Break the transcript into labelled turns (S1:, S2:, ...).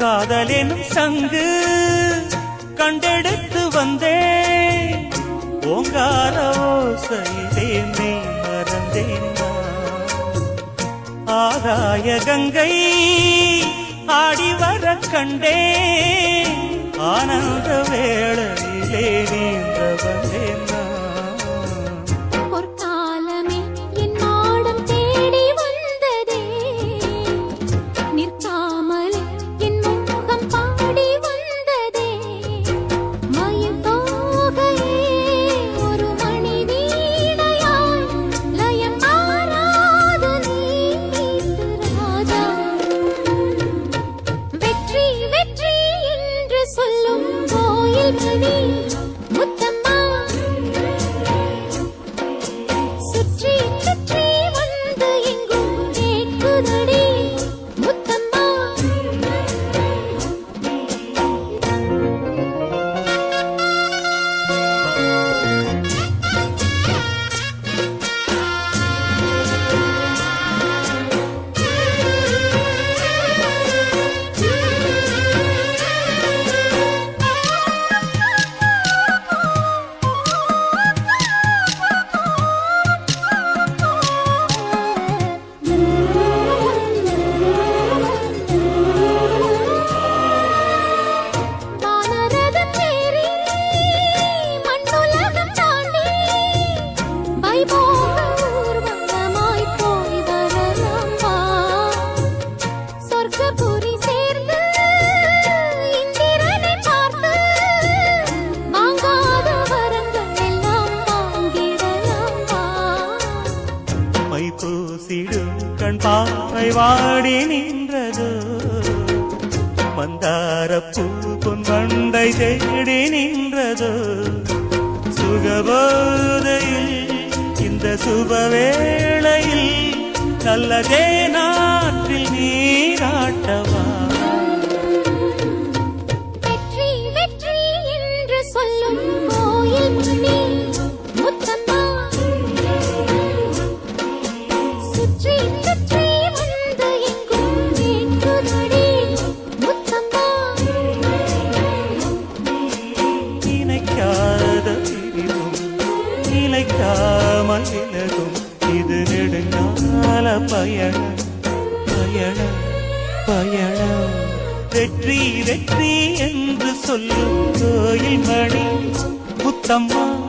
S1: காதலினும் சங்கு கண்டெடுத்து வந்தே ஓங்கார ஓசையிலே நீ மறந்தேன் ஆதாய கங்கை ஆடி வர கண்டே ஆனந்த வேளையிலே
S2: கோயில் மணி
S1: பூசிடும் கண் பாவை வாடி நின்றது. மந்தார பூ பொன் வண்டை தேடி நின்றது. சுகபோதையில் இந்த சுபவேளையில் நல்லதே நாற்றில் நீராட்டவா? நிலைக்காமல் விலகும் இது நெடுங்கால பயணம். பயணம் பயணம். வெற்றி வெற்றி என்று சொல்லும் கோயில் மணி. முத்தம்மா